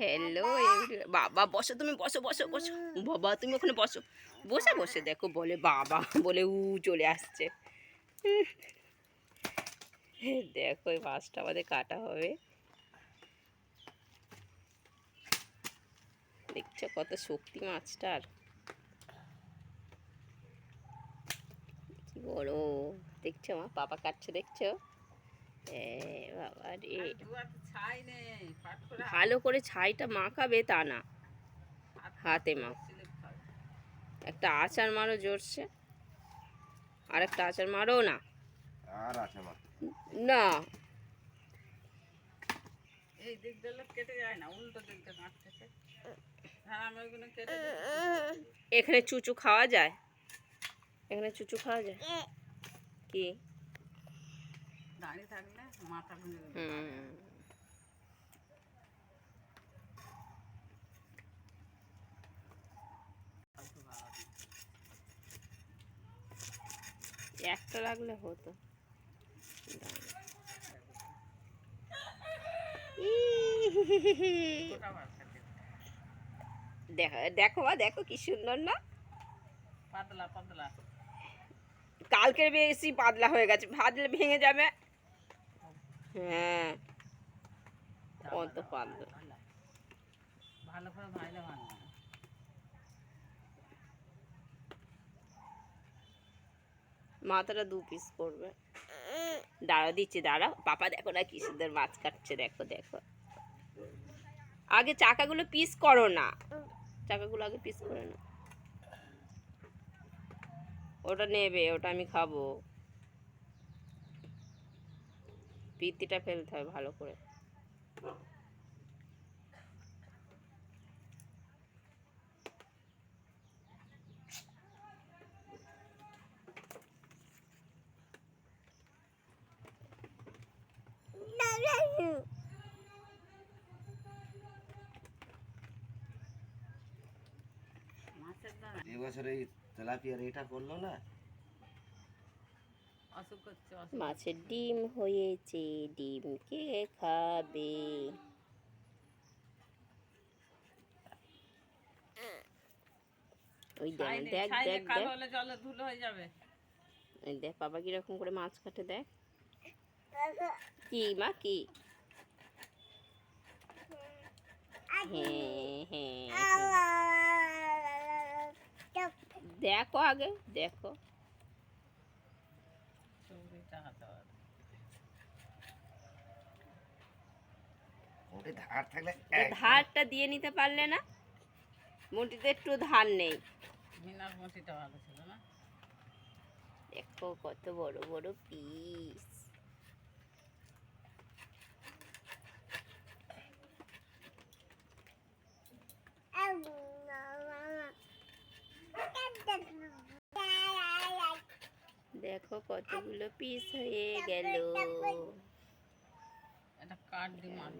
Hello বাবা। বসো তুমি বসো বসো বসো। বাবা তুমি ওখানে বসো। বসে বসে দেখো বলে বাবা বলে উ চলে আসছে। দেখো এই মাছটা আমাদের কাটা হবে। দেখছ কত শক্তি মাছটার। কি বড় দেখছ মা পাপা কাটছে দেখছ? ভালো করে ছাইটা মাখাবে তা না। হাতে মা একটা আচার মারো জোরছে আর একটা আচার মারো না। না। এই কেটে যায় না উল্টো দিকটা কাটতেছে হ্যাঁ। এখানে চুচু খাওয়া যায়? এখানে চুচু খাওয়া যায়? কি? দাঁড়িয়ে থাকলে মাথা দিই। একটা লাগলে হতো। দেখো বা দেখো কি সুন্দর না। পাতলা পাতলা। কালকের বেশি পাতলা হয়ে গেছে ভাজলে ভেঙে যাবে। হ্যাঁ। ভালো। করে ভাইলে মাথাটা দু পিস করবে। দাঁড়া দিচ্ছে দাঁড়া। পাপা দেখো না কি সুন্দর মাছ কাটছে দেখো দেখো। আগে চাকাগুলো পিস করো না। চাকাগুলো আগে পিস করে না ওটা নেবে ওটা আমি খাব। পিত্তিটা ফেলতে হয় ভালো করে। এবছর এই তেলাপিয়ার এটা করল না? মাছের ডিম হয়েছে ডিম কে খাবে? ওই দেখ দেখ জলে ধুলো হয়ে যাবে। এই দেখ বাবা কীরকম করে মাছ কাটে দেখ। কি মা কি? হ্যাঁ হ্যাঁ হ্যাঁ। দেখো আগে দেখো। ধার থাকলে ধারটা দিয়ে নিতে পারলে না মুটিতে একটু ধার নেই। মিনার মতিটা ভালো ছিল না। দেখো কত বড় বড় পিস দেখো কতগুলো পিস হয়ে গেল।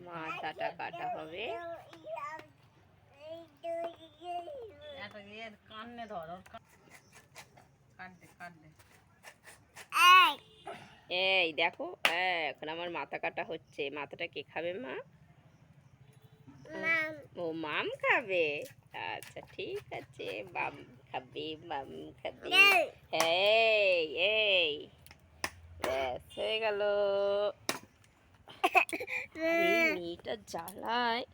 মাথাটা কাটা হবে। কান্নে ধর এই। দেখো হ্যাঁ, এখন আমার মাথা কাটা হচ্ছে। মাথাটা কে খাবে মা? ও মাম খাবে? আচ্ছা ঠিক আছে। মাম খাবে মাম খাবে। এই এই। ব্যাস হয়ে গেল। মেয়েটা জ্বালায়।